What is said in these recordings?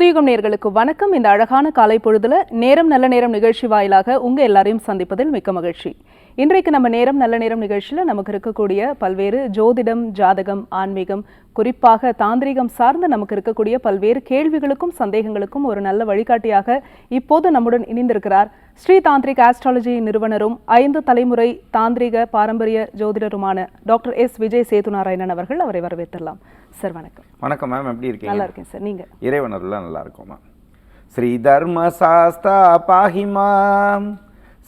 புதியுகம் நேர்களுக்கு வணக்கம். இந்த அழகான காலை பொழுதுல நேரம் நல்ல நேரம் நிகழ்ச்சி வாயிலாக உங்க எல்லாரையும் சந்திப்பதில் மிக்க மகிழ்ச்சி. இன்றைக்கு நம்ம நேரம் நல்ல நேரம் நிகழ்ச்சியில் நமக்கு இருக்கக்கூடிய பல்வேறு ஜோதிடம் ஜாதகம் ஆன்மீகம் குறிப்பாக தாந்திரிகம் சார்ந்து நமக்கு இருக்கக்கூடிய பல்வேறு கேள்விகளுக்கும் சந்தேகங்களுக்கும் ஒரு நல்ல வழிகாட்டியாக இப்போது நம்முடன் இணைந்திருக்கிறார். ஸ்ரீ தாந்திரிக் ஆஸ்ட்ராலஜி நிறுவனரும் ஐந்து தலைமுறை தாந்திரிக பாரம்பரிய ஜோதிடருமான டாக்டர் எஸ். விஜய் சேதுநாராயணன் அவர்கள் அவரை வரவேற்றலாம் சார் வணக்கம். வணக்கம் மேம். எப்படி இருக்கீங்க? நல்லா இருக்கேன் சார். நீங்க? இறைவனர்லாம் நல்லா இருக்கோமா ஸ்ரீ தர்மசாஸ்தா பாஹிமாம்.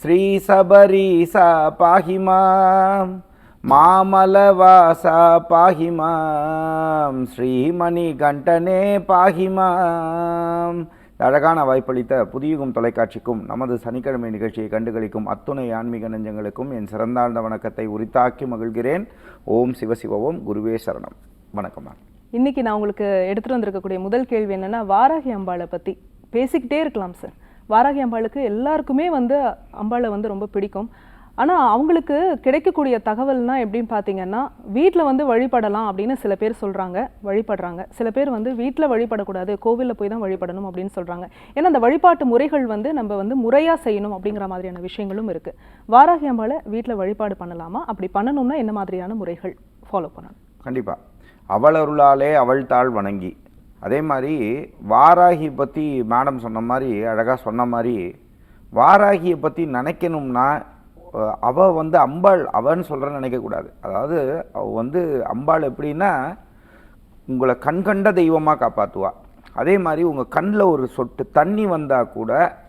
ஸ்ரீ சபரீசா பாஹிமாம். மாமலவாசா பாகிமாம் ஸ்ரீமணி கண்டனே பாகிமாம் அழகான வாய்ப்பளித்த புதியுகம் தொலைக்காட்சிக்கும் நமது சனிக்கிழமை நிகழ்ச்சியை கண்டுகளிக்கும் அத்துணை ஆன்மீக நெஞ்சங்களுக்கும் என் சிறந்தாழ்ந்த வணக்கத்தை உரித்தாக்கி மகிழ்கிறேன். ஓம் சிவசிவ ஓம் குருவே சரணம். வணக்கம் மேம். இன்னைக்கு நான் உங்களுக்கு எடுத்துகிட்டு வந்திருக்கக்கூடிய முதல் கேள்வி என்னென்னா வாராகி அம்பாளை பற்றி பேசிக்கிட்டே இருக்கலாம் சார். வாராகி அம்பாளுக்கு எல்லாருக்குமே வந்து அம்பாளை வந்து ரொம்ப பிடிக்கும். ஆனால் அவங்களுக்கு கிடைக்கக்கூடிய தகவல்னால் எப்படின்னு பார்த்தீங்கன்னா வீட்டில் வந்து வழிபடலாம் அப்படின்னு சில பேர் சொல்கிறாங்க வழிபடுறாங்க. சில பேர் வந்து வீட்டில் வழிபடக்கூடாது கோவிலில் போய் தான் வழிபடணும் அப்படின்னு சொல்கிறாங்க ஏன்னா அந்த வழிபாட்டு முறைகள் வந்து நம்ம வந்து முறையாக செய்யணும் அப்படிங்கிற மாதிரியான விஷயங்களும் இருக்குது வாராகி அம்பாளை வீட்டில் வழிபாடு பண்ணலாமா? அப்படி பண்ணணும்னா என்ன மாதிரியான முறைகள் ஃபாலோ பண்ணணும்? கண்டிப்பாக அவள் அருளாலே அவள் தாள் வணங்கி. அதே மாதிரி வாராகி பற்றி மேடம் சொன்ன மாதிரி அழகாக சொன்ன மாதிரி வாராகியை பற்றி நினைக்கணும்னா அவள் வந்து அம்பாள் அவன்னு சொல்கிறேன்னு நினைக்கக்கூடாது அதாவது அவ வந்து அம்பாள் எப்படின்னா உங்களை கண்கண்ட தெய்வமாக காப்பாற்றுவா அதே மாதிரி உங்கள் கண்ணில் ஒரு சொட்டு தண்ணி வந்தால் கூட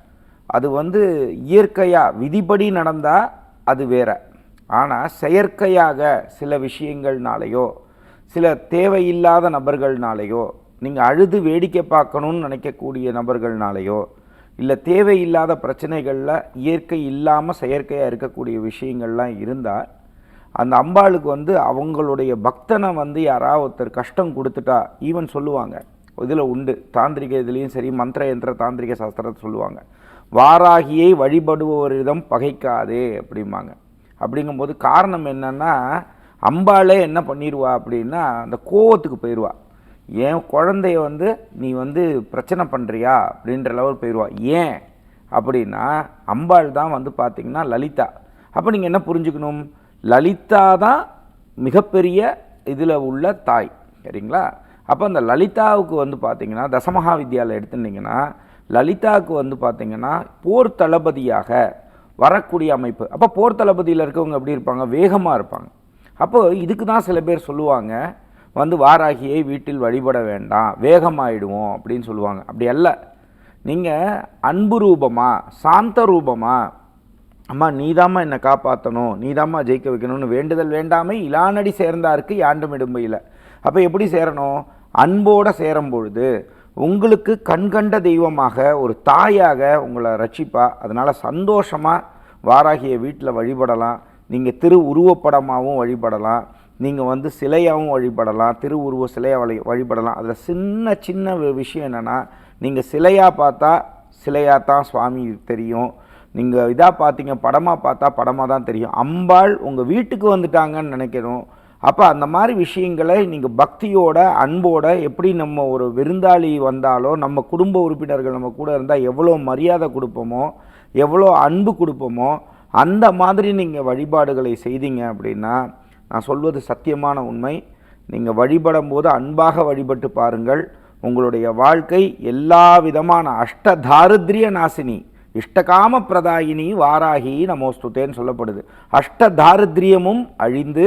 அது வந்து இயற்கையாக விதிப்படி நடந்தால் அது வேற. ஆனால் செயற்கையாக சில விஷயங்கள்னாலேயோ சில தேவையில்லாத நபர்கள்னாலேயோ நீங்கள் அழுது வேடிக்கை பார்க்கணும்னு நினைக்கக்கூடிய நபர்கள்னாலேயோ இல்லை தேவையில்லாத பிரச்சனைகளில் இயற்கை இல்லாமல் செயற்கையாக இருக்கக்கூடிய விஷயங்கள்லாம் இருந்தால் அந்த அம்பாளுக்கு வந்து அவங்களுடைய பக்தனை வந்து யாராவது ஒருத்தர் கஷ்டம் கொடுத்துட்டா ஈவன் சொல்லுவாங்க. இதில் உண்டு. தாந்திரிக இதுலேயும் சரி மந்திர யந்திர தாந்திரிக சாஸ்திரத்தை சொல்லுவாங்க. வாராகியை வழிபடுபவரிடம் பகைக்காதே அப்படிம்பாங்க. அப்படிங்கும்போது காரணம் என்னன்னா அம்பாளே என்ன பண்ணிடுவா அப்படின்னா அந்த கோவத்துக்கு போயிடுவா என் குழந்தைய வந்து நீ வந்து பிரச்சனை பண்ணுறியா அப்படின்ற லெவல் போயிடுவா ஏன்? அப்படின்னா அம்பாள் தான் வந்து பார்த்தீங்கன்னா லலிதா. அப்போ நீங்கள் என்ன புரிஞ்சுக்கணும்? லலிதா தான் மிகப்பெரிய இதில் உள்ள தாய். சரிங்களா? அப்போ அந்த லலிதாவுக்கு வந்து பார்த்தீங்கன்னா தசமகா வித்யாவில் எடுத்துட்டிங்கன்னா லலிதாவுக்கு வந்து பார்த்தீங்கன்னா போர் தளபதியாக வரக்கூடிய அமைப்பு. அப்போ போர் தளபதியில் இருக்கவங்க எப்படி இருப்பாங்க? வேகமாக இருப்பாங்க. அப்போது இதுக்கு தான் சில பேர் சொல்லுவாங்க வந்து வாராகியை வீட்டில் வழிபட வேண்டாம் வேகமாயிடுவோம் அப்படின்னு சொல்லுவாங்க. அப்படி அல்ல. நீங்கள் அன்பு ரூபமா சாந்த ரூபமா அம்மா நீதாம்மா என்னை காப்பாற்றணும் நீதாம்மா ஜெயிக்க வைக்கணும்னு வேண்டுதல் வேண்டாமை இலானடி சேர்ந்தாருக்கு யாண்டும் இடும்பையில் அப்போ எப்படி சேரணும்? அன்போடு சேரும் பொழுது உங்களுக்கு கண்கண்ட தெய்வமாக ஒரு தாயாக உங்களை ரட்சிப்பா. அதனால் சந்தோஷமாக வாராகிய வீட்டில் வழிபடலாம். நீங்கள் திரு உருவப்படமாகவும் வழிபடலாம். நீங்கள் வந்து சிலையாகவும் வழிபடலாம் திரு சிலையாக வழி வழிபடலாம். அதில் சின்ன சின்ன விஷயம் என்னென்னா நீங்கள் சிலையாக பார்த்தா சிலையாக தான் சுவாமி தெரியும். நீங்கள் இதாக பார்த்தீங்க படமாக பார்த்தா படமாக தான் தெரியும். அம்பாள் உங்கள் வீட்டுக்கு வந்துட்டாங்கன்னு நினைக்கணும். அப்போ அந்த மாதிரி விஷயங்களை நீங்கள் பக்தியோட அன்போட எப்படி நம்ம ஒரு விருந்தாளி வந்தாலோ நம்ம குடும்ப உறுப்பினர்கள் நம்ம கூட இருந்தால் எவ்வளோ மரியாதை கொடுப்போமோ எவ்வளோ அன்பு கொடுப்போமோ அந்த மாதிரி நீங்கள் வழிபாடுகளை செய்தீங்க அப்படின்னா நான் சொல்வது சத்தியமான உண்மை. நீங்கள் வழிபடும் போது அன்பாக வழிபட்டு பாருங்கள். உங்களுடைய வாழ்க்கை எல்லா விதமான அஷ்ட தாரித்ரிய நாசினி இஷ்டகாம பிரதாயினி வாராகி நமோஸ்துதேன்னு சொல்லப்படுது. அஷ்ட தாரித்ரியமும் அழிந்து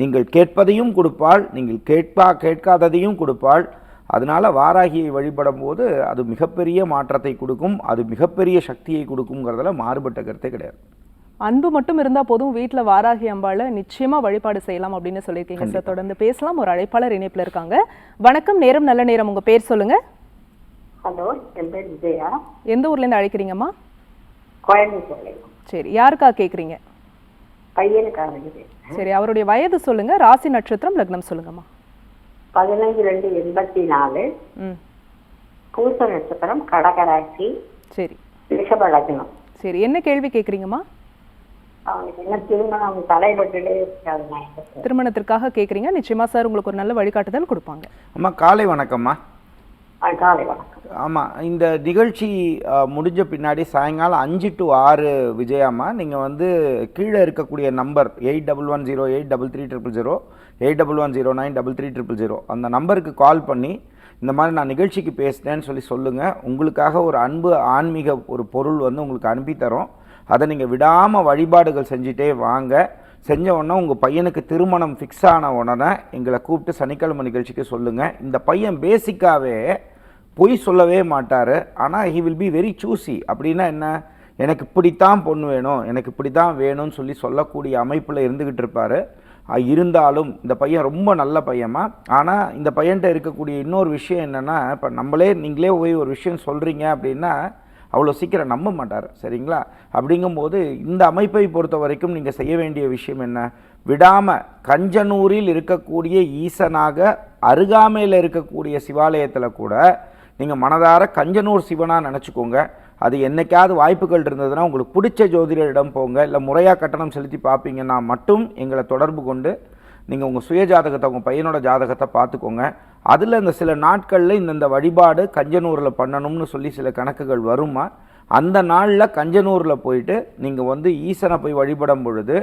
நீங்கள் கேட்பதையும் கொடுப்பாள் நீங்கள் கேட்பா கேட்காததையும் கொடுப்பாள். அதனால வாராகியை வழிபடும் போது அது மிகப்பெரிய மாற்றத்தை கொடுக்கும் அது மிகப்பெரிய சக்தியை கொடுக்குங்கிறதுல மாறுபட்ட கருத்தே கிடையாது. அன்பு மட்டும் இருந்தா போதும் வீட்ல வாராகி அம்பாளை நிச்சயமா வழிபாடு செய்யலாம் அப்படின்னு சொல்லியிருக்கீங்க சார். தொடர்ந்து பேசலாம். ஒரு அழைப்பாளர் இணைப்புல இருக்காங்க. வணக்கம் நேரம் நல்ல நேரம். உங்க பேர் சொல்லுங்க. ஹலோ என் பேர் விஜயா. எந்த ஊர்ல இருந்து அழைக்கிறீங்கம்மா? கோயம்புத்தூர் சரி யாருக்கா கேக்குறீங்க பையனுக்காக சரி அவருடைய வயது சொல்லுங்க. ராசி நட்சத்திரம் லக்னம் சொல்லுங்கம்மா. பதினஞ்சு ரெண்டு எண்பத்தி நாலு. ம். பூச நட்சத்திரம் கடகராசி. சரி. ரிஷப லக்னம். சரி என்ன கேள்வி கேக்குறீங்கம்மா அவனுக்கு என்ன திருமணம் தடைபட்டுட்டே இருக்காதுண்ணா எனக்கு. திருமணத்திற்காக கேக்குறீங்க. நிச்சயமா சார் உங்களுக்கு ஒரு நல்ல வழிகாட்டுதல் கொடுப்பாங்க. அம்மா காலை வணக்கம்மா. ஆ, காலை வணக்கம். ஆமாம் இந்த நிகழ்ச்சி முடிஞ்ச பின்னாடி சாயங்காலம் அஞ்சு டு ஆறு விஜயாம்மா நீங்கள் வந்து கீழே இருக்கக்கூடிய number eight double one zero eight double three triple zero eight double one zero nine double three triple zero அந்த நம்பருக்கு கால் பண்ணி இந்த மாதிரி நான் நிகழ்ச்சிக்கு பேசினேன்னு சொல்லி சொல்லுங்கள் உங்களுக்காக ஒரு அன்பு ஆன்மீக ஒரு பொருள் வந்து உங்களுக்கு அனுப்பி தரோம் அதை நீங்கள் விடாமல் வழிபாடுகள் செஞ்சுட்டே வாங்க. செஞ்ச உடனே உங்கள் பையனுக்கு திருமணம் ஃபிக்ஸ் ஆன உடனே எங்களை கூப்பிட்டு சனிக்கிழமை நிகழ்ச்சிக்கு சொல்லுங்கள் இந்த பையன் பேசிக்காகவே பொய் சொல்லவே மாட்டார். ஆனால் he will be very choosy அப்படின்னா என்ன? எனக்கு இப்படித்தான் பொண்ணு வேணும் எனக்கு இப்படி தான் வேணும்னு சொல்லி சொல்லக்கூடிய அமைப்பில் இருந்துக்கிட்டு இருப்பார். இருந்தாலும் இந்த பையன் ரொம்ப நல்ல பையன்மா ஆனால் இந்த பையன்கிட்ட இருக்கக்கூடிய இன்னொரு விஷயம் என்னென்னா இப்போ நம்மளே நீங்களே போய் ஒரு விஷயம் சொல்கிறீங்க அப்படின்னா அவ்வளோ சீக்கிரம் நம்ப மாட்டார் சரிங்களா? அப்படிங்கும்போது இந்த அமைப்பை பொறுத்த வரைக்கும் நீங்கள் செய்ய வேண்டிய விஷயம் என்ன? விடாமல் கஞ்சனூரில் இருக்கக்கூடிய ஈசனாக அருகாமையில் இருக்கக்கூடிய சிவாலயத்தில் கூட நீங்கள் மனதார கஞ்சனூர் சிவனாக நினச்சிக்கோங்க. அது என்னைக்காவது வாய்ப்புகள் இருந்ததுன்னா உங்களுக்கு பிடிச்ச ஜோதிடரிடம் போங்க. இல்லை முறையாக கட்டணம் செலுத்தி பார்ப்பீங்கன்னா மட்டும் எங்களை தொடர்பு கொண்டு நீங்கள் உங்கள் சுய ஜாதகத்தை உங்கள் பையனோட ஜாதகத்தை பார்த்துக்கோங்க. அதில் இந்த சில நாட்களில் இந்தந்த வழிபாடு கஞ்சனூரில் பண்ணணும்னு சொல்லி சில கணக்குகள் வருமா? அந்த நாளில் கஞ்சனூரில் போயிட்டு நீங்கள் வந்து ஈசனை போய் வழிபடும் பொழுது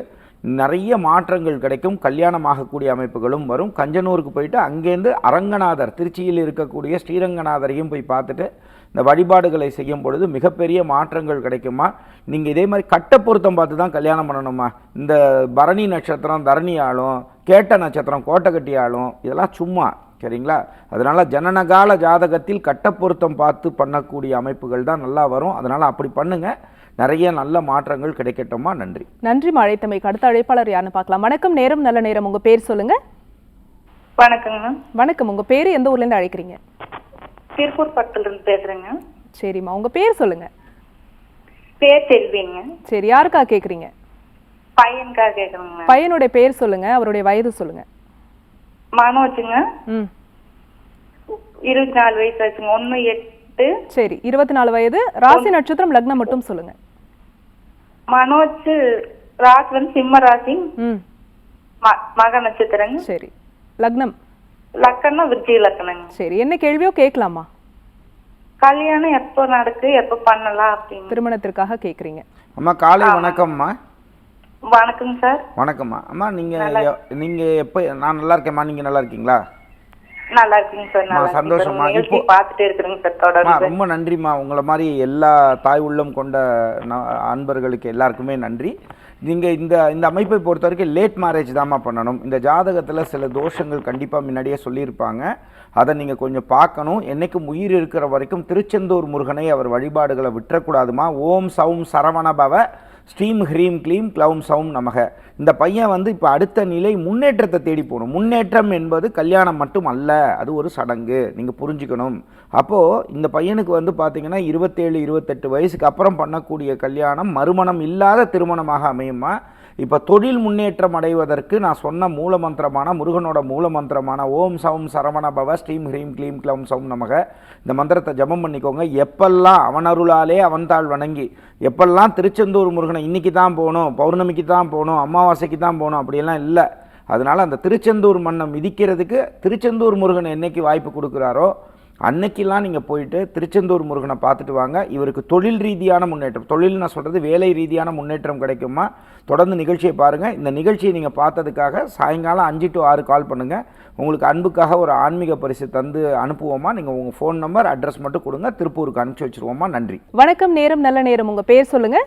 நிறைய மாற்றங்கள் கிடைக்கும் கல்யாணம் ஆகக்கூடிய அமைப்புகளும் வரும். கஞ்சனூருக்கு போயிட்டு அங்கேருந்து அரங்கநாதர் திருச்சியில் இருக்கக்கூடிய ஸ்ரீரங்கநாதரையும் போய் பார்த்துட்டு இந்த வழிபாடுகளை செய்யும் பொழுது மிகப்பெரிய மாற்றங்கள் கிடைக்குமா? நீங்கள் இதே மாதிரி கட்ட பொருத்தம் பார்த்து தான் கல்யாணம் பண்ணணுமா? இந்த பரணி நட்சத்திரம் தரணி ஆளும் கேட்ட நட்சத்திரம் கோட்டை கட்டி ஆளும் இதெல்லாம் சும்மா. சரிங்களா? அதனால் ஜனனகால ஜாதகத்தில் கட்ட பொருத்தம் பார்த்து பண்ணக்கூடிய அமைப்புகள் தான் நல்லா வரும். அதனால் அப்படி பண்ணுங்கள் நிறைய நல்ல மாற்றங்கள் கிடைக்கட்டுமா நன்றி. நன்றி அழைத்தமைக்கு அடுத்த அழைப்பாளர் யாருன்னு பார்க்கலாம். வணக்கம். நேரம் நல்ல நேரம். உங்க பேர் சொல்லுங்க. வணக்கங்க மேம். வணக்கம். உங்க பேரு எந்த ஊர்ல இருந்து அழைக்கிறீங்க? திருப்பூர் பக்கத்துல இருந்து பேசுறேங்க. சரிம்மா. உங்க பேர் சொல்லுங்க. பேர் செல்விங்க. சரி யாருக்கா கேக்குறீங்க? பையனுக்காக கேக்குறேங்க. மேம் பையனுடைய பேர் சொல்லுங்க. அவருடைய வயது சொல்லுங்க. மனோஜுங்க. ம். இருபத்தி நாலு வயசு ஆச்சுங்க. ஒண்ணு எட்டு. சரி இருபத்தி நாலு வயது. ராசி நட்சத்திரம் லக்னம் மட்டும் சொல்லுங்க. மனோஜ் ராசி வந்து சிம்ம ராசி. மக நட்சத்திரங்க. சரி. லக்னம். லக்கணம் விருச்சிக லக்கணங்க. சரி என்ன கேள்வியோ கேட்கலாமா? கல்யாணம் எப்போ நடக்கு எப்போ பண்ணலாம் அப்படின்னு. திருமணத்திற்காக கேக்குறீங்க அம்மா காலை வணக்கம்மா. வணக்கங்க சார். வணக்கம்மா. அம்மா நீங்கள் நீங்கள் எப்போ நான் நல்லா இருக்கேம்மா. நீங்கள் நல்லா இருக்கீங்களா? நல்லா இருக்குங்க சார் நல்லா சந்தோஷமா. இப்போ- பார்த்துட்டே இருக்கிறேங்க சார் தொடர்ந்து. ரொம்ப நன்றிம்மா. உங்களை மாதிரி எல்லா தாய் உள்ளம் கொண்ட அன்பர்களுக்கு எல்லாருக்குமே நன்றி. நீங்கள் இந்த இந்த அமைப்பை பொறுத்த வரைக்கும் லேட் மேரேஜ் தாம்மா பண்ணணும். இந்த ஜாதகத்தில் சில தோஷங்கள் கண்டிப்பாக முன்னாடியே சொல்லியிருப்பாங்க. அதை நீங்கள் கொஞ்சம் பார்க்கணும். என்னைக்கும் உயிர் இருக்கிற வரைக்கும் திருச்செந்தூர் முருகனை அவர் வழிபாடுகளை விட்டுறக்கூடாதுமா ஓம் சௌம் சரவண பவ ஸ்ரீம் ஹ்ரீம் க்ளீம் க்ளவுன் சவுண்ட் நமக. இந்த பையன் வந்து இப்போ அடுத்த நிலை முன்னேற்றத்தை தேடி போகணும். முன்னேற்றம் என்பது கல்யாணம் மட்டும் அல்ல அது ஒரு சடங்கு. நீங்கள் புரிஞ்சுக்கணும். அப்போது இந்த பையனுக்கு வந்து பார்த்தீங்கன்னா இருபத்தேழு இருபத்தெட்டு வயசுக்கு அப்புறம் பண்ணக்கூடிய கல்யாணம் மறுமணம் இல்லாத திருமணமாக அமையுமா? இப்போ தொழில் முன்னேற்றம் அடைவதற்கு நான் சொன்ன மூல மந்திரமான முருகனோட மூல மந்திரமான ஓம் சவம் சரவண பவ ஸ்ரீம் ஹ்ரீம் க்ளீம் க்ளம் சௌம் நமக. இந்த மந்திரத்தை ஜெபம் பண்ணிக்கோங்க. எப்பெல்லாம் அவனருளாலே அவன்தாள் வணங்கி எப்பெல்லாம் திருச்செந்தூர் முருகனை இன்னைக்கு தான் போகணும் பௌர்ணமிக்கு தான் போகணும் அமாவாசைக்கு தான் போகணும் அப்படியெல்லாம் இல்லை. அதனால் அந்த திருச்செந்தூர் மண்ணை மிதிக்கிறதுக்கு திருச்செந்தூர் முருகன் என்னைக்கு வாய்ப்பு கொடுக்குறாரோ அன்னைக்கெல்லாம் நீங்கள் போயிட்டு திருச்செந்தூர் முருகனை பார்த்துட்டு வாங்க. இவருக்கு தொழில் ரீதியான முன்னேற்றம் தொழில் நான் சொல்கிறது வேலை ரீதியான முன்னேற்றம் கிடைக்குமா? தொடர்ந்து நிகழ்ச்சியை பாருங்கள் இந்த நிகழ்ச்சியை நீங்கள் பார்த்ததுக்காக சாயங்காலம் அஞ்சு டு ஆறு கால் பண்ணுங்கள் உங்களுக்கு அன்புக்காக ஒரு ஆன்மீக பரிசு தந்து அனுப்புவோமா? நீங்கள் உங்கள் ஃபோன் நம்பர் அட்ரஸ் மட்டும் கொடுங்க. திருப்பூருக்கு அனுப்பிச்சி வச்சுருவோமா? நன்றி. வணக்கம் நேரம் நல்ல நேரம். உங்க பேர் சொல்லுங்க.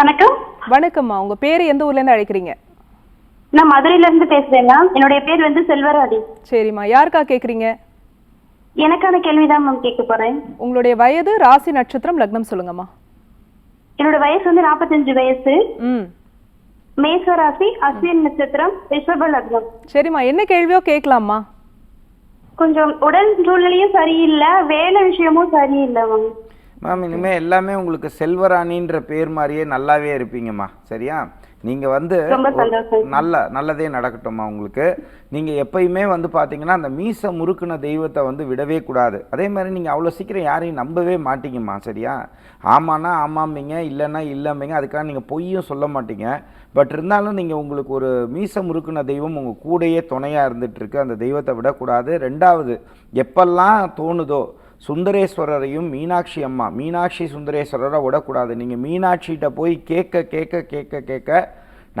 வணக்கம். வணக்கம்மா. உங்க பேர் எந்த ஊர்ல இருந்து அழைக்கிறீங்க? நான் மதுரையில இருந்து என்னுடைய பேர் வந்து செல்வராடி சரிம்மா. யாருக்கா கேக்குறீங்க? எனக்கான கேள்விதான் மேம் கேட்க போறேன். உங்களுடைய வயது ராசி நட்சத்திரம் லக்னம் சொல்லுங்கம்மா. என்னோட வயசு வந்து நாற்பத்தஞ்சு வயசு. ம். மேச ராசி அஸ்வின் நட்சத்திரம் ரிஷப லக்னம். சரிம்மா என்ன கேள்வியோ கேட்கலாமா கொஞ்சம் உடல் சூழ்நிலையும் சரியில்லை வேலை விஷயமும் சரியில்லை மேம் மேம் இனிமேல் எல்லாமே உங்களுக்கு செல்வராணின்ற பேர் மாதிரியே நல்லாவே இருப்பீங்கம்மா. சரியா? நீங்கள் வந்து. நல்ல நல்லதே நடக்கட்டும்மா உங்களுக்கு. நீங்கள் எப்பயுமே வந்து பார்த்தீங்கன்னா அந்த மீச முறுக்குன தெய்வத்தை வந்து விடவே கூடாது. அதே மாதிரி நீங்கள் அவ்வளோ சீக்கிரம் யாரையும் நம்பவே மாட்டீங்கம்மா சரியா? ஆமான்னா ஆமாம்பிங்க இல்லைன்னா இல்லைம்பிங்க அதுக்காக நீங்கள் பொய்யும் சொல்ல மாட்டீங்க. பட் இருந்தாலும் நீங்கள் உங்களுக்கு ஒரு மீச முறுக்குன தெய்வம் உங்கள் கூடயே துணையாக இருந்துட்டு இருக்கு. அந்த தெய்வத்தை விடக்கூடாது. ரெண்டாவது எப்பெல்லாம் தோணுதோ சுந்தரேஸ்வரரையும் மீனாட்சி அம்மா மீனாட்சி சுந்தரேஸ்வரரை விடக்கூடாது. நீங்கள் மீனாட்சிகிட்ட போய் கேட்க கேட்க கேட்க கேட்க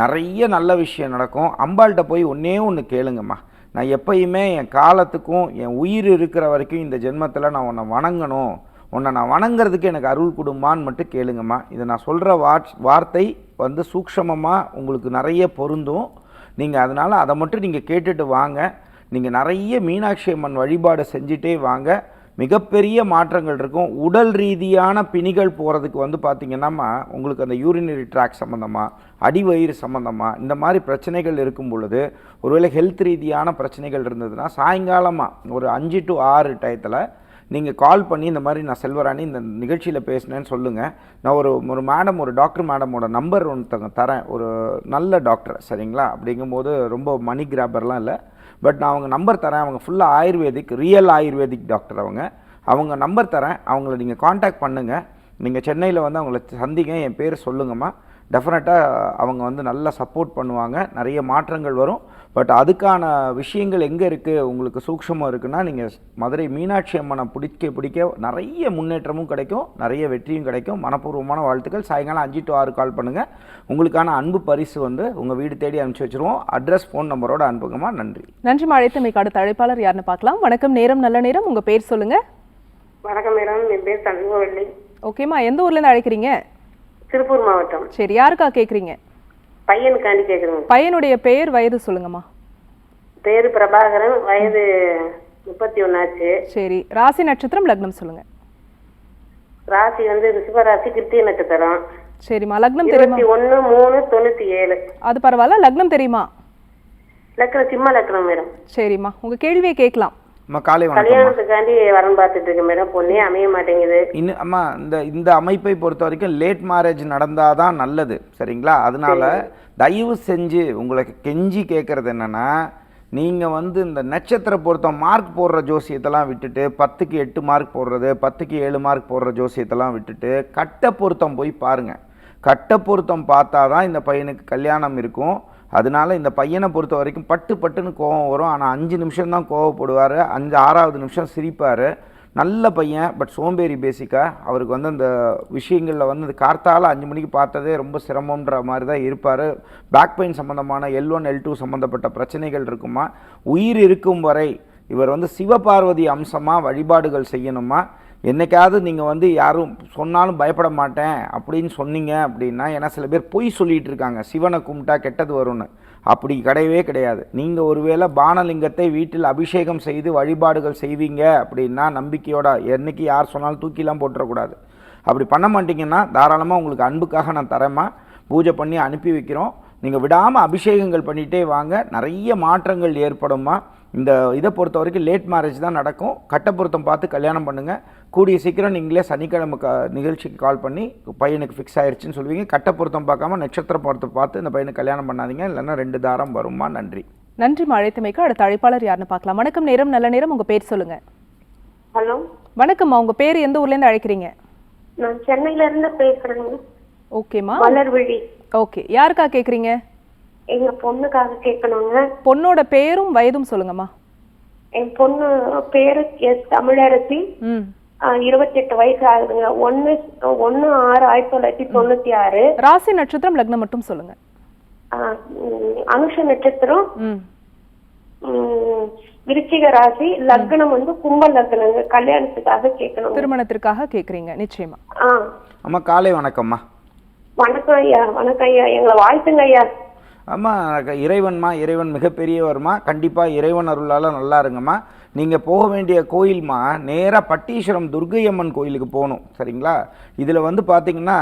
நிறைய நல்ல விஷயம் நடக்கும். அம்பாள்கிட்ட போய் ஒன்றே ஒன்று கேளுங்கம்மா. நான் எப்பயுமே என் காலத்துக்கும் என் உயிர் இருக்கிற வரைக்கும் இந்த ஜென்மத்தில் நான் உன்னை வணங்கணும். உன்னை நான் வணங்குறதுக்கு எனக்கு அருள் கொடுமான்னு மட்டும் கேளுங்கம்மா. இதை நான் சொல்கிற வாட் வார்த்தை வந்து சூக்ஷமமாக உங்களுக்கு நிறைய பொருந்தும். நீங்கள் அதனால் அதை மட்டும் நீங்கள் கேட்டுட்டு வாங்க. நீங்கள் நிறைய மீனாட்சி அம்மன் வழிபாடு செஞ்சுட்டே வாங்க. மிகப்பெரிய மாற்றங்கள் இருக்கும். உடல் ரீதியான பிணிகள் போகிறதுக்கு வந்து பார்த்திங்கன்னாமா உங்களுக்கு அந்த யூரினரி ட்ராக் சம்மந்தமாக அடிவயிறு சம்மந்தமாக இந்த மாதிரி பிரச்சனைகள் இருக்கும் பொழுது ஒருவேளை ஹெல்த் ரீதியான பிரச்சனைகள் இருந்ததுன்னா சாயங்காலமாக ஒரு அஞ்சு டு ஆறு டயத்தில் நீங்கள் கால் பண்ணி இந்த மாதிரி நான் செல்வராணி இந்த நிகழ்ச்சியில் பேசினேன்னு சொல்லுங்கள் நான் ஒரு ஒரு மேடம் ஒரு டாக்டர் மேடமோட நம்பர் ஒன்று தரேன். ஒரு நல்ல டாக்டர் சரிங்களா? அப்படிங்கும்போது ரொம்ப மணி கிராபர்லாம் இல்லை. பட் நான் அவங்க நம்பர் தரேன். அவங்க ஃபுல்லாக ஆயுர்வேதிக் ரியல் ஆயுர்வேதிக் டாக்டர் அவங்க. அவங்க நம்பர் தரேன். அவங்கள நீங்கள் காண்டாக்ட் பண்ணுங்கள் நீங்கள் சென்னையில் வந்து அவங்கள சந்திங்க. என் பேர் சொல்லுங்கம்மா. டெஃபினட்டாக அவங்க வந்து நல்லா சப்போர்ட் பண்ணுவாங்க. நிறைய மாற்றங்கள் வரும். பட் அதுக்கான விஷயங்கள் எங்கே இருக்குது உங்களுக்கு சூக்ஷமாக இருக்குன்னா நீங்கள் மதுரை மீனாட்சி அம்மனை பிடிக்க பிடிக்க நிறைய முன்னேற்றமும் கிடைக்கும். நிறைய வெற்றியும் கிடைக்கும். மனப்பூர்வமான வாழ்த்துக்கள். சாயங்காலம் அஞ்சு டு ஆறு கால் பண்ணுங்கள் உங்களுக்கான அன்பு பரிசு வந்து உங்கள் வீடு தேடி அனுப்பிச்சி வச்சுருவோம். அட்ரஸ் ஃபோன் நம்பரோட அனுப்புங்கம்மா. நன்றி. நன்றி அழைத்தமைக்கு அடுத்த அழைப்பாளர் யாருன்னு பார்க்கலாம். வணக்கம் நேரம் நல்ல நேரம். உங்க பேர் சொல்லுங்க. வணக்கம் மேடம். என் பேர் சண்முகவள்ளி ஓகேம்மா எந்த ஊர்ல இருந்து அழைக்கிறீங்க? திருப்பூர் மாவட்டம். சரி யாருக்கா கேக்குறீங்க? பையனுக்காண்டி கேட்குறேங்க பையனுடைய பெயர் வயது சொல்லுங்கம்மா. பேரு பிரபாகரன் வயது முப்பத்தி ஒன்னாச்சு சரி ராசி நட்சத்திரம் லக்னம் சொல்லுங்க. ராசி வந்து ரிஷபராசி கிருத்திய நட்சத்திரம். சரிம்மா லக்னம் தெரியுமா? இருபத்தி ஒண்ணு மூணு தொண்ணூத்தி ஏழு. அது பரவாயில்ல லக்னம் தெரியுமா? லக்கணம் சிம்ம லக்கணம் மேடம். சரிம்மா உங்க கேள்வியை கேட்கலாம். அம்மா காலை கல்யாணத்துக்காண்டி வரன் பார்த்துட்டு இருக்கேன் மேடம். பொண்ணே அமைய மாட்டேங்குது. இன்னும் அம்மா இந்த இந்த அமைப்பை பொறுத்த வரைக்கும் லேட் மேரேஜ் நடந்தால் தான் நல்லது. சரிங்களா? அதனால தயவு செஞ்சு உங்களுக்கு கெஞ்சி கேட்குறது என்னன்னா நீங்கள் வந்து இந்த நட்சத்திர பொருத்தம் மார்க் போடுற ஜோசியத்தெல்லாம் விட்டுட்டு பத்துக்கு எட்டு மார்க் போடுறது பத்துக்கு ஏழு மார்க் போடுற ஜோசியத்தெல்லாம் விட்டுட்டு கட்ட பொருத்தம் போய் பாருங்கள் கட்ட பொருத்தம் பார்த்தா தான் இந்த பையனுக்கு கல்யாணம் இருக்கும். அதனால இந்த பையனை பொறுத்த வரைக்கும் பட்டு பட்டுன்னு கோவம் வரும். ஆனால் அஞ்சு நிமிஷம் தான் கோவப்படுவார். அஞ்சு ஆறாவது நிமிஷம் சிரிப்பார். நல்ல பையன் பட் சோம்பேறி பேசிக்காக அவருக்கு வந்து அந்த விஷயங்களில் வந்து அந்த கார்த்தால அஞ்சு மணிக்கு பார்த்ததே ரொம்ப சிரமன்ற மாதிரி தான் இருப்பார். பேக் பெயின் சம்மந்தமான எல் ஒன் எல் டூ சம்மந்தப்பட்ட பிரச்சனைகள் இருக்குமா? உயிர் இருக்கும் வரை இவர் வந்து சிவபார்வதி அம்சமாக வழிபாடுகள் செய்யணுமா? என்னைக்காவது நீங்கள் வந்து யாரும் சொன்னாலும் பயப்பட மாட்டேன் அப்படின்னு சொன்னீங்க அப்படின்னா ஏன்னா சில பேர் பொய் சொல்லிகிட்டு இருக்காங்க. சிவனை கும்பிட்டா கெட்டது வரும்னு. அப்படி கிடையவே கிடையாது. நீங்கள் ஒருவேளை பானலிங்கத்தை வீட்டில் அபிஷேகம் செய்து வழிபாடுகள் செய்வீங்க அப்படின்னா நம்பிக்கையோட என்னைக்கு யார் சொன்னாலும் தூக்கிலாம் போட்டுறக்கூடாது. அப்படி பண்ண மாட்டிங்கன்னா தாராளமாக உங்களுக்கு அன்புக்காக நான் தரேம்மா. பூஜை பண்ணி அனுப்பி வைக்கிறோம். நீங்கள் விடாமல் அபிஷேகங்கள் பண்ணிகிட்டே வாங்க. நிறைய மாற்றங்கள் ஏற்படுமா இந்த இதை பொறுத்த வரைக்கும் லேட் மேரேஜ் தான் நடக்கும். கட்ட பொருத்தம் பார்த்து கல்யாணம் பண்ணுங்கள் கூடிய சீக்கிரம் நீங்களே சனிக்கிழமை க நிகழ்ச்சிக்கு கால் பண்ணி பையனுக்கு ஃபிக்ஸ் ஆயிருச்சுன்னு சொல்லுவீங்க. கட்ட பொருத்தம் பார்க்காம நட்சத்திர பொருத்தம் பார்த்து இந்த பையனுக்கு கல்யாணம் பண்ணாதீங்க. இல்லைன்னா ரெண்டு தாரம் வருமா நன்றி. நன்றி அழைத்தமைக்கு அடுத்த அழைப்பாளர் யாருன்னு பார்க்கலாம். வணக்கம் நேரம் நல்ல நேரம். உங்க பேர் சொல்லுங்க. ஹலோ. வணக்கம்மா. உங்க பேர் எந்த ஊர்ல இருந்து அழைக்கிறீங்க? நான் சென்னையில இருந்து பேசுறேங்க. ஓகேம்மா. மலர்விழி. ஓகே யாருக்கா கேக்குறீங்க? எங்க பொண்ணுக்காக கேட்கணுங்க பொண்ணோட பேரும் வயதும் சொல்லுங்கம்மா. என் பொண்ணு பேரு எஸ் தமிழரசி. ம். இருபத்தெட்டு வயசு ஆகுதுங்க. ஒன்னு ஒன்னு ஆறு ஆயிரத்தி தொள்ளாயிரத்தி தொண்ணூத்தி ஆறு. ராசி நட்சத்திரம் லக்னம் மட்டும் சொல்லுங்க. அனுஷ நட்சத்திரம். விருச்சிக ராசி. லக்னம் வந்து கும்ப லக்னங்க. கல்யாணத்துக்காக கேட்கணும் திருமணத்திற்காக கேக்குறீங்க. நிச்சயமா. ஆ. அம்மா காலை வணக்கம்மா. வணக்கம் ஐயா வணக்கம் ஐயா. எங்களை வாழ்த்துங்க ஐயா. ஆமாம் இறைவன்மா இறைவன் மிகப்பெரியவர்மா. கண்டிப்பாக இறைவன் அருளால் நல்லா இருங்கம்மா. நீங்கள் போக வேண்டிய கோயில்மா நேராக பட்டீஸ்வரம் துர்கையம்மன் கோயிலுக்கு போகணும். சரிங்களா? இதில் வந்து பார்த்திங்கன்னா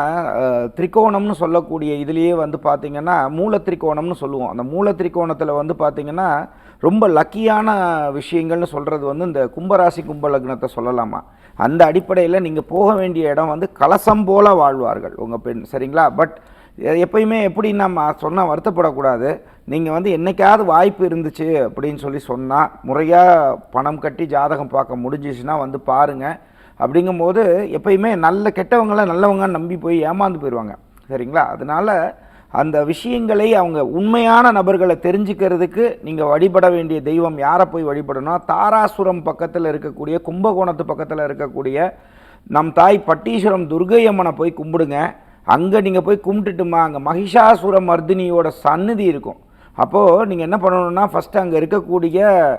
திரிகோணம்னு சொல்லக்கூடிய இதுலேயே வந்து பார்த்தீங்கன்னா மூல திரிகோணம்னு சொல்லுவோம். அந்த மூல திரிகோணத்தில் வந்து பார்த்தீங்கன்னா ரொம்ப லக்கியான விஷயங்கள்னு சொல்கிறது வந்து இந்த கும்பராசி கும்பலக்னத்தை சொல்லலாமா? அந்த அடிப்படையில் நீங்கள் போக வேண்டிய இடம் வந்து கலசம் போல வாழ்வார்கள் உங்கள் பெண். சரிங்களா? பட் எப்பயுமே எப்படி நம்ம சொன்னால் வருத்தப்படக்கூடாது. நீங்கள் வந்து என்னைக்காவது வாய்ப்பு இருந்துச்சு அப்படின்னு சொல்லி சொன்னால் முறையாக பணம் கட்டி ஜாதகம் பார்க்க முடிஞ்சிச்சுன்னா வந்து பாருங்கள் அப்படிங்கும்போது எப்பயுமே நல்ல கெட்டவங்கள நல்லவங்க நம்பி போய் ஏமாந்து போயிடுவாங்க சரிங்களா? அதனால அந்த விஷயங்களை அவங்க உண்மையான நபர்களை தெரிஞ்சுக்கிறதுக்கு நீங்கள் வழிபட வேண்டிய தெய்வம் யாரை போய் வழிபடணும் தாராசுரம் பக்கத்தில் இருக்கக்கூடிய கும்பகோணத்து பக்கத்தில் இருக்கக்கூடிய நம் தாய் பட்டீஸ்வரம் துர்கை அம்மனை போய் கும்பிடுங்க. அங்கே நீங்கள் போய் கும்பிட்டுட்டுமா அங்கே மகிஷாசுர மர்தினியோட சந்நிதி இருக்கும். அப்போது நீங்கள் என்ன பண்ணணும்னா ஃபஸ்ட்டு அங்கே இருக்கக்கூடிய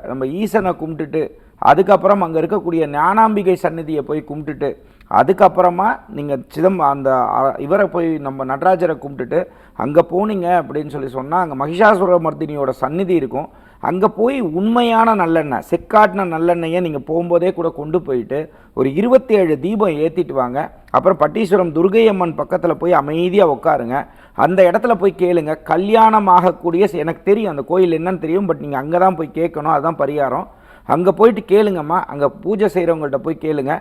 நம்ம ஈசனை கும்பிட்டுட்டு அதுக்கப்புறம் அங்கே இருக்கக்கூடிய ஞானாம்பிகை சந்நிதியை போய் கும்பிட்டுட்டு அதுக்கப்புறமா நீங்கள் சிதம் அந்த இவரை போய் நம்ம நடராஜரை கும்பிட்டுட்டு அங்கே போனீங்க அப்படின்னு சொல்லி சொன்னால் அங்கே மகிஷாசுர மர்தினியோட சந்நிதி இருக்கும். அங்கே போய் உண்மையான நல்லெண்ணெய் செக்காட்டின நல்லெண்ணெயை நீங்கள் போகும்போதே கூட கொண்டு போயிட்டு ஒரு இருபத்தி ஏழு தீபம் ஏற்றிட்டு வாங்க. அப்புறம் பட்டீஸ்வரம் துர்கை அம்மன் பக்கத்தில் போய் அமைதியாக உட்காருங்க அந்த இடத்துல போய் கேளுங்க. கல்யாணம் ஆகக்கூடிய எனக்கு தெரியும் அந்த கோயில் என்னன்னு தெரியும் பட் நீங்கள் அங்கே தான் போய் கேட்கணும். அதுதான் பரிகாரம். அங்கே போயிட்டு கேளுங்கம்மா. அங்கே பூஜை செய்கிறவங்கள்ட்ட போய் கேளுங்க.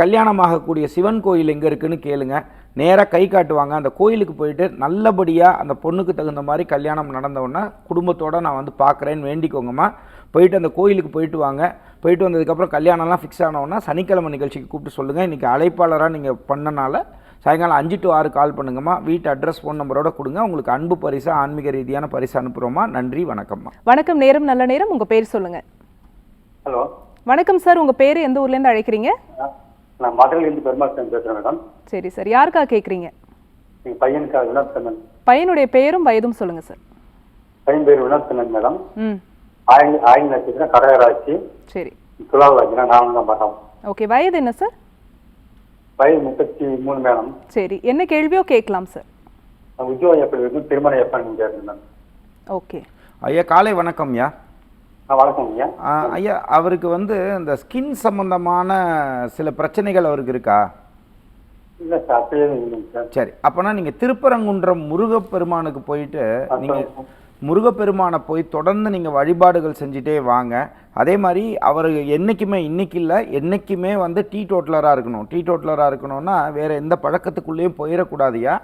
கல்யாணம் ஆகக்கூடிய சிவன் கோயில் எங்கே இருக்குன்னு கேளுங்க. நேராக கை காட்டுவாங்க. அந்த கோயிலுக்கு போயிட்டு நல்லபடியாக அந்த பொண்ணுக்கு தகுந்த மாதிரி கல்யாணம் நடந்தவுடனே குடும்பத்தோடு நான் வந்து பார்க்குறேன்னு வேண்டிக்கோங்கம்மா. போயிட்டு அந்த கோயிலுக்கு போயிட்டு வாங்க. போயிட்டு வந்ததுக்கப்புறம் கல்யாணம்லாம் ஃபிக்ஸ் ஆனவுடனே சனிக்கிழமை நிகழ்ச்சிக்கு கூப்பிட்டு சொல்லுங்கள் இன்றைக்கி அழைப்பாளராக நீங்கள் பண்ணனால சாயங்காலம் அஞ்சு டு ஆறு கால் பண்ணுங்கம்மா. வீட்டு அட்ரஸ் ஃபோன் நம்பரோட கொடுங்க. உங்களுக்கு அன்பு பரிசு ஆன்மீக ரீதியான பரிசு அனுப்புகிறோமா நன்றி வணக்கம்மா. வணக்கம் நேரம் நல்ல நேரம். உங்கள் பேர் சொல்லுங்கள் ஹலோ. வணக்கம் சார் உங்க பேர் எந்த ஊர்ல இருந்து அழைக்கிறீங்க நான் மதுரையிலேருந்து பெருமாள் சாமி பேசுகிறேன் மேடம். சரி சார் யாருக்கா கேக்குறீங்க? எங்கள் பையனுக்காக வினோத் கண்ணன் பையனுடைய பெயரும் வயதும் சொல்லுங்க சார். பையன் பேர் வினோத் கண்ணன் மேடம். ம். ஆயிரத்தி நட்சத்திரம் கடகராட்சி சரி. துலாவில் வச்சுனா நாலாம் படம் ஓகே வயது என்ன சார்? வயது முப்பத்தி மூணு மேடம். சரி என்ன கேள்வியோ கேட்கலாம் சார். உத்தியோகம் எப்படி இருக்கும் திருமணம் எப்போ நீங்கள் மேடம். ஓகே. ஐயா காலை வணக்கம் ஐயா. அவருக்கு வந்து இந்த ஸ்கின் சம்பந்தமான சில பிரச்சனைகள் அவருக்கு இருக்கா? சார் அப்போனா நீங்கள் திருப்பரங்குன்றம் முருகப்பெருமானுக்கு போயிட்டு நீங்கள். முருகப்பெருமானை போய் தொடர்ந்து நீங்கள் வழிபாடுகள் செஞ்சுட்டே வாங்க. அதே மாதிரி அவர் என்றைக்குமே இன்னைக்கு இல்லை என்றைக்குமே வந்து டீ டோட்டலராக இருக்கணும். டீ டோட்டலராக இருக்கணும்னா வேறு எந்த பழக்கத்துக்குள்ளேயும் போயிடக்கூடாதுயா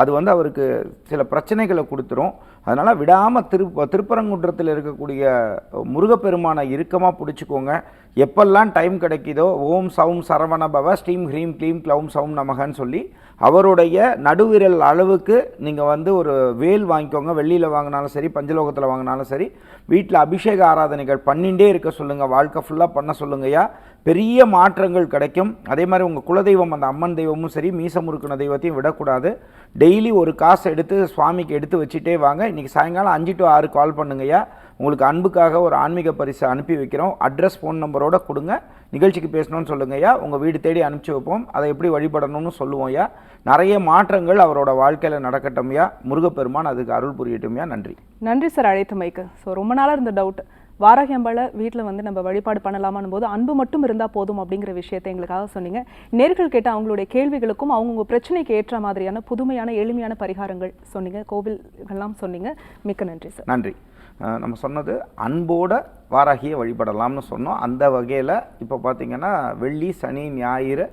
அது வந்து அவருக்கு சில பிரச்சனைகளை கொடுத்துரும். அதனால் விடாமல் திருப்ப திருப்பரங்குன்றத்தில் இருக்கக்கூடிய முருகப்பெருமானை இறுக்கமாக பிடிச்சிக்கோங்க. எப்பெல்லாம் டைம் கிடைக்கிதோ ஓம் சவும் சரவண பவ ஸ்ரீம் ஹ்ரீம் க்ளீம் க்ளௌம் சவும் நமகன்னு சொல்லி அவருடைய நடுவிரல் அளவுக்கு நீங்கள் வந்து ஒரு வேல் வாங்கிக்கோங்க வெள்ளியில் வாங்கினாலும் சரி பஞ்சலோகத்தில் வாங்கினாலும் சரி வீட்டில் அபிஷேக ஆராதனைகள் பண்ணிகிட்டே இருக்க சொல்லுங்கள் வாழ்க்கை ஃபுல்லாக பண்ண சொல்லுங்கய்யா பெரிய மாற்றங்கள் கிடைக்கும். அதே மாதிரி உங்கள் குலதெய்வம் அந்த அம்மன் தெய்வமும் சரி மீசமுறுக்கின தெய்வத்தையும் விடக்கூடாது. டெய்லி ஒரு காசு எடுத்து சுவாமிக்கு எடுத்து வச்சுட்டே வாங்க. இன்றைக்கி சாயங்காலம் அஞ்சு டு ஆறு கால் பண்ணுங்கய்யா உங்களுக்கு அன்புக்காக ஒரு ஆன்மீக பரிசு அனுப்பி வைக்கிறோம். அட்ரஸ் ஃபோன் நம்பரோட கொடுங்க. நிகழ்ச்சிக்கு பேசணும்னு சொல்லுங்கய்யா உங்கள் வீடு தேடி அனுப்பிச்சி வைப்போம். அதை எப்படி வழிபடணும்னு சொல்லுவோம்யா நிறைய மாற்றங்கள் அவரோட வாழ்க்கையில் நடக்கட்டும்யா முருகப்பெருமான் அதுக்கு அருள் புரியட்டும்யா நன்றி. நன்றி சார் அழைத்தமைக்கு. ஸோ ரொம்ப நாளாக இருந்த டவுட் வாராகி அம்பாளை வீட்டில் வந்து நம்ம வழிபாடு பண்ணலாமான்னு போது அன்பு மட்டும் இருந்தால் போதும் அப்படிங்கிற விஷயத்தை எங்களுக்காக சொன்னீங்க. நேர்கள் கேட்ட அவங்களுடைய கேள்விகளுக்கும் அவங்கவுங்க பிரச்சனைக்கு ஏற்ற மாதிரியான புதுமையான எளிமையான பரிகாரங்கள் சொன்னீங்க. கோவில்கள்லாம் சொன்னீங்க. மிக்க நன்றி சார். நன்றி. நம்ம சொன்னது அன்போட வாராகியை வழிபடலாம்னு சொன்னோம். அந்த வகையில் இப்போ பார்த்திங்கன்னா வெள்ளி சனி ஞாயிறு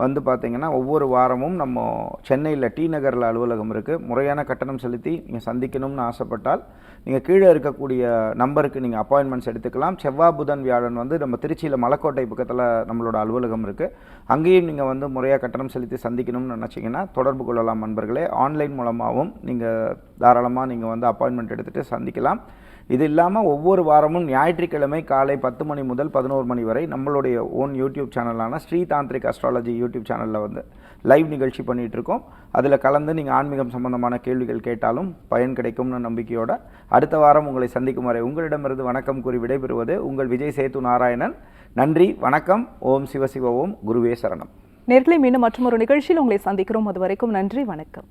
வந்து பார்த்திங்கன்னா ஒவ்வொரு வாரமும் நம்ம சென்னையில் டி நகரில் அலுவலகம் இருக்குது முறையான கட்டணம் செலுத்தி நீங்கள் சந்திக்கணும்னு ஆசைப்பட்டால் நீங்கள் கீழே இருக்கக்கூடிய நம்பருக்கு நீங்கள் அப்பாயின்மெண்ட்ஸ் எடுத்துக்கலாம். செவ்வாய் புதன் வியாழன் வந்து நம்ம திருச்சியில் மலக்கோட்டை பக்கத்தில் நம்மளோட அலுவலகம் இருக்குது அங்கேயும் நீங்கள் வந்து முறையாக கட்டணம் செலுத்தி சந்திக்கணும்னு நினச்சிங்கன்னா தொடர்பு கொள்ளலாம் நண்பர்களே. ஆன்லைன் மூலமாகவும் நீங்கள் தாராளமாக நீங்கள் வந்து அப்பாயின்மெண்ட் எடுத்துகிட்டு சந்திக்கலாம். இது இல்லாமல் ஒவ்வொரு வாரமும் ஞாயிற்றுக்கிழமை காலை பத்து மணி முதல் பதினோரு மணி வரை நம்மளுடைய ஓன் யூடியூப் சேனலான ஸ்ரீ தாந்திரிக் அஸ்ட்ராலஜி யூடியூப் சேனலில் வந்து லைவ் நிகழ்ச்சி பண்ணிகிட்ருக்கோம். அதில் கலந்து நீங்கள் ஆன்மீகம் சம்பந்தமான கேள்விகள் கேட்டாலும் பயன் கிடைக்கும்னு நம்பிக்கையோடு அடுத்த வாரம் உங்களை சந்திக்கும் வரை உங்களிடமிருந்து வணக்கம் கூறி விடைபெறுவது உங்கள் விஜய் சேத்து நாராயணன். நன்றி வணக்கம். ஓம் சிவசிவ ஓம். குருவே சரணம். நேர்களை மீண்டும் மற்றொரு நிகழ்ச்சியில் உங்களை சந்திக்கிறோம். அது வரைக்கும் நன்றி வணக்கம்.